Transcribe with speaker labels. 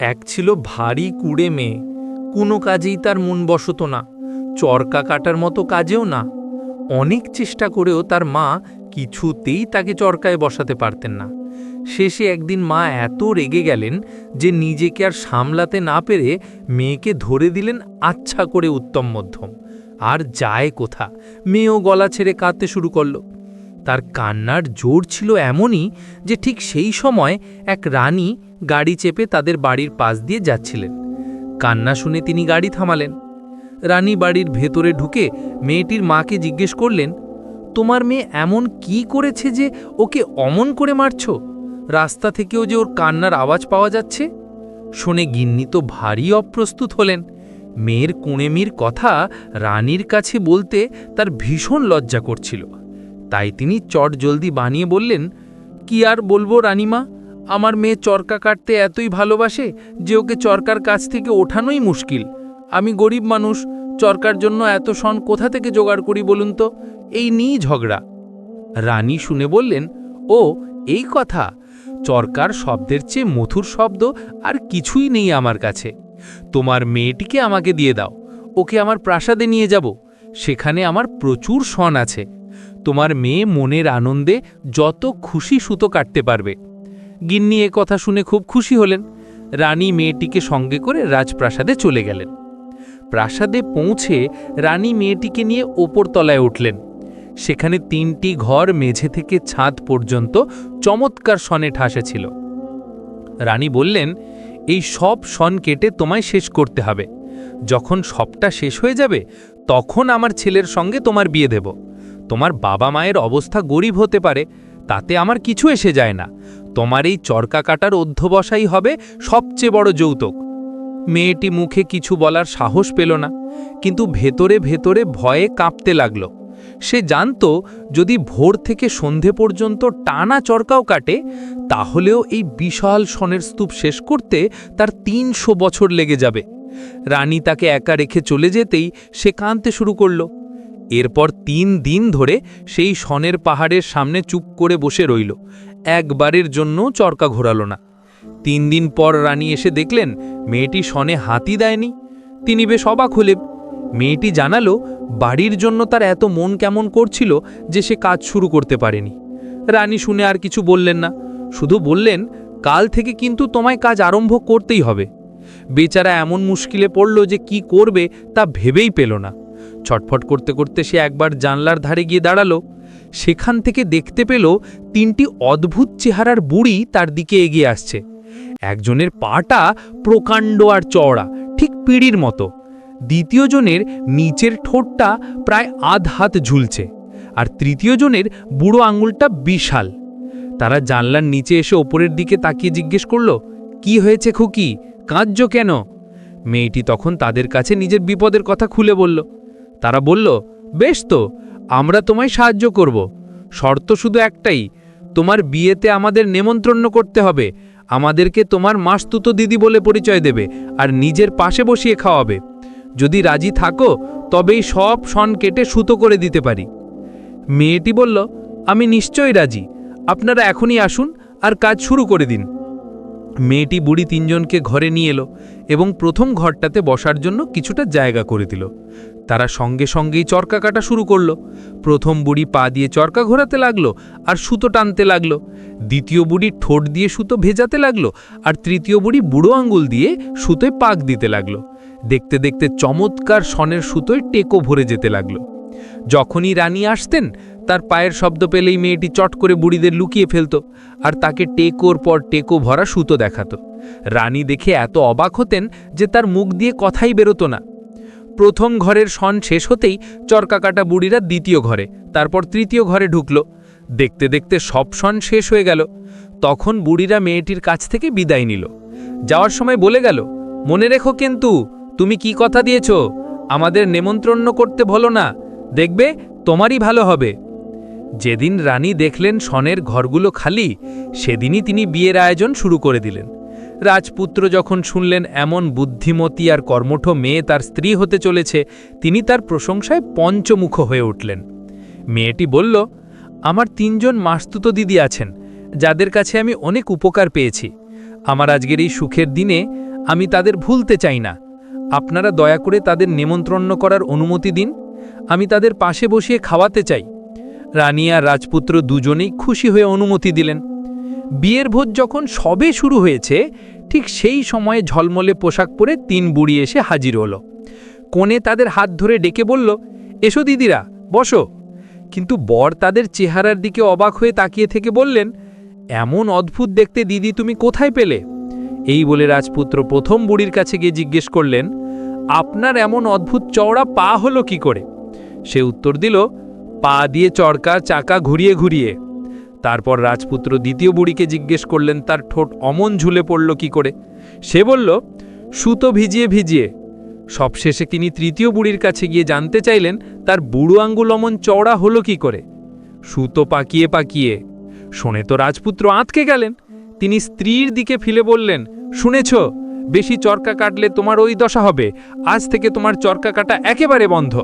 Speaker 1: এক ছিল ভারী কুড়ে মেয়ে। কোনো কাজেই তার মন বসত না, চরকা কাটার মতো কাজেও না। অনেক চেষ্টা করেও তার মা কিছুতেই তাকে চরকায় বসাতে পারতেন না। শেষে একদিন মা এত রেগে গেলেন যে নিজেকে আর সামলাতে না পেরে মেয়েকে ধরে দিলেন আচ্ছা করে উত্তম মধ্যম। আর যায় কোথা? মেয়েও গলা ছেড়ে কাঁদতে শুরু করল। তার কান্নার জোর ছিল এমনই যে ঠিক সেই সময় এক রানী গাড়ি চেপে তাদের বাড়ির পাশ দিয়ে যাচ্ছিলেন। কান্না শুনে তিনি গাড়ি থামালেন। রানী বাড়ির ভেতরে ঢুকে মেয়েটির মাকে জিজ্ঞেস করলেন, তোমার মেয়ে এমন কি করেছে যে ওকে অমন করে মারছ? রাস্তা থেকেও যে ওর কান্নার আওয়াজ পাওয়া যাচ্ছে? শুনে গিন্নি তো ভারী অপ্রস্তুত হলেন। মেয়ের কুঁড়েমির কথা রানীর কাছে বলতে তার ভীষণ লজ্জা করছিল। তাই তিনি চট জলদি বানিয়ে বললেন, কি আর বলব রানীমা? আমার মেয়ে চরকা কাটতে এতই ভালোবাসে যে ওকে চরকার কাছ থেকে ওঠানোই মুশকিল। আমি গরিব মানুষ, চরকার জন্য এত সন কোথা থেকে জোগাড় করি বলুন তো? এই নিয়েই ঝগড়া। রানী শুনে বললেন, ও, এই কথা। চরকার শব্দের চেয়ে মধুর শব্দ আর কিছুই নেই আমার কাছে। তোমার মেয়েটিকে আমাকে দিয়ে দাও। ওকে আমার প্রাসাদে নিয়ে যাব। সেখানে আমার প্রচুর সন আছে। তোমার মেয়ে মনের আনন্দে যত খুশি সুতো কাটতে পারবে। গিন্নি এ কথা শুনে খুব খুশি হলেন। রানী মেয়েটিকে সঙ্গে করে রাজপ্রাসাদে চলে গেলেন। প্রাসাদে পৌঁছে রানী মেয়েটিকে নিয়ে ওপর তলায় উঠলেন। সেখানে তিনটি ঘর মেঝে থেকে ছাদ পর্যন্ত চমৎকার সনে ঠাসে ছিল। রানী বললেন, এই সব সন কেটে তোমায় শেষ করতে হবে। যখন সবটা শেষ হয়ে যাবে, তখন আমার ছেলের সঙ্গে তোমার বিয়ে দেব। তোমার বাবা মায়ের অবস্থা গরিব হতে পারে, তাতে আমার কিছু এসে যায় না। তোমার এই চরকা কাটার অধ্যবসাই হবে সবচেয়ে বড় যৌতুক। মেয়েটি মুখে কিছু বলার সাহস পেল না, কিন্তু ভেতরে ভেতরে ভয়ে কাঁপতে লাগল। সে জানত, যদি ভোর থেকে সন্ধে পর্যন্ত টানা চরকাও কাটে, তাহলেও এই বিশাল সনের স্তূপ শেষ করতে তার তিনশো বছর লেগে যাবে। রানী তাকে একা রেখে চলে যেতেই সে কাঁদতে শুরু করল। এরপর তিন দিন ধরে সেই সনের পাহাড়ের সামনে চুপ করে বসে রইল। একবারের জন্য চরকা ঘোরালো না। তিন দিন পর রানী এসে দেখলেন, মেয়েটি সনে হাতি দেয়নি। তিনি বেশ অবাক হলেন। মেয়েটি জানালো, বাড়ির জন্য তার এত মন কেমন করছিল যে সে কাজ শুরু করতে পারেনি। রানী শুনে আর কিছু বললেন না। শুধু বললেন, কাল থেকে কিন্তু তোমায় কাজ আরম্ভ করতেই হবে। বেচারা এমন মুশকিলে পড়ল যে কি করবে তা ভেবেই পেল না। ছটফট করতে করতে সে একবার জানলার ধারে গিয়ে দাঁড়াল। সেখান থেকে দেখতে পেল তিনটি অদ্ভুত চেহারার বুড়ি তার দিকে এগিয়ে আসছে। একজনের পাটা প্রকাণ্ড আর চওড়া, ঠিক পিড়ির মতো। দ্বিতীয় জনের নিচের ঠোঁটটা প্রায় আধ হাত ঝুলছে, আর তৃতীয় জনের বুড়ো আঙুলটা বিশাল। তারা জানলার নিচে এসে ওপরের দিকে তাকিয়ে জিজ্ঞেস করল, কি হয়েছে খুকি? কাঁদছ কেন? মেয়েটি তখন তাদের কাছে নিজের বিপদের কথা খুলে বলল তারা বলল, বেশ তো, আমরা তোমায় সাহায্য করব। শর্ত শুধু একটাই, তোমার বিয়েতে আমাদের নেমন্ত্রণ করতে হবে। আমাদেরকে তোমার মাস্তুতো দিদি বলে পরিচয় দেবে আর নিজের পাশে বসিয়ে খাওয়াবে। যদি রাজি থাকো, তবেই সব সন কেটে সুতো করে দিতে পারি। মেয়েটি বলল, আমি নিশ্চয়ই রাজি। আপনারা এখনই আসুন আর কাজ শুরু করে দিন। মেয়েটি বুড়ি তিনজনকে ঘরে নিয়ে এলো এবং প্রথম ঘরটাতে বসার জন্য কিছুটা জায়গা করে দিল। তারা সঙ্গে সঙ্গেই চরকা কাটা শুরু করল। প্রথম বুড়ি পা দিয়ে চরকা ঘোরাতে লাগল আর সুতো টানতে লাগল। দ্বিতীয় বুড়ি ঠোঁট দিয়ে সুতো ভেজাতে লাগল আর তৃতীয় বুড়ি বুড়ো আঙ্গুল দিয়ে সুতোয় পাক দিতে লাগল। দেখতে দেখতে চমৎকার সনের সুতোয় টেকো ভরে যেতে লাগল। যখনই রানী আসতেন, তার পায়ের শব্দ পেলেই মেয়েটি চট করে বুড়িদের লুকিয়ে ফেলত আর তাকে টেকোর পর টেকো ভরা সুতো দেখাতো। রানী দেখে এত অবাক হতেন যে তার মুখ দিয়ে কথাই বেরোতো না। প্রথম ঘরের সন শেষ হতেই চরকা কাটা বুড়িরা দ্বিতীয় ঘরে, তারপর তৃতীয় ঘরে ঢুকল। দেখতে দেখতে সব সন শেষ হয়ে গেল। তখন বুড়িরা মেয়েটির কাছ থেকে বিদায় নিল। যাওয়ার সময় বলে গেল, মনে রেখো কিন্তু, তুমি কি কথা দিয়েছ? আমাদের নেমন্ত্রণ করতে ভলো না। দেখবে, তোমারই ভালো হবে। যেদিন রানী দেখলেন সনের ঘরগুলো খালি, সেদিনই তিনি বিয়ের আয়োজন শুরু করে দিলেন। রাজপুত্র যখন শুনলেন এমন বুদ্ধিমতী আর কর্মঠ মেয়ে তার স্ত্রী হতে চলেছে, তিনি তার প্রশংসায় পঞ্চমুখ হয়ে উঠলেন। মেয়েটি বলল, আমার তিনজন মাস্তুত দিদি আছেন, যাদের কাছে আমি অনেক উপকার পেয়েছি। আমার আজকের এই সুখের দিনে আমি তাদের ভুলতে চাই না। আপনারা দয়া করে তাদের নেমন্ত্রণ করার অনুমতি দিন। আমি তাদের পাশে বসিয়ে খাওয়াতে চাই। রানী আর রাজপুত্র দুজনেই খুশি হয়ে অনুমতি দিলেন। বিয়ের ভোজ যখন সবে শুরু হয়েছে, ঠিক সেই সময়ে ঝলমলে পোশাক পরে তিন বুড়ি এসে হাজির হলো। কোণে তাদের হাত ধরে ডেকে বলল, এসো দিদিরা, বসো। কিন্তু বর তাদের চেহারার দিকে অবাক হয়ে তাকিয়ে থেকে বললেন, এমন অদ্ভুত দেখতে দিদি তুমি কোথায় পেলে? এই বলে রাজপুত্র প্রথম বুড়ির কাছে গিয়ে জিজ্ঞেস করলেন, আপনার এমন অদ্ভুত চওড়া পা হলো কি করে? সে উত্তর দিল, পা দিয়ে চরকা, চাকা ঘুরিয়ে ঘুরিয়ে। তারপর রাজপুত্র দ্বিতীয় বুড়িকে জিজ্ঞেস করলেন, তার ঠোঁট অমন ঝুলে পড়ল কি করে? সে বলল, সুতো ভিজিয়ে ভিজিয়ে। সবশেষে তিনি তৃতীয় বুড়ির কাছে গিয়ে জানতে চাইলেন, তার বুড়ো আঙ্গুল অমন চওড়া হলো কি করে? সুতো পাকিয়ে পাকিয়ে। শোনে তো রাজপুত্র আঁতকে গেলেন। তিনি স্ত্রীর দিকে ফিলে বললেন, শুনেছ, বেশি চরকা কাটলে তোমার ওই দশা হবে। আজ থেকে তোমার চরকা কাটা একেবারে বন্ধ।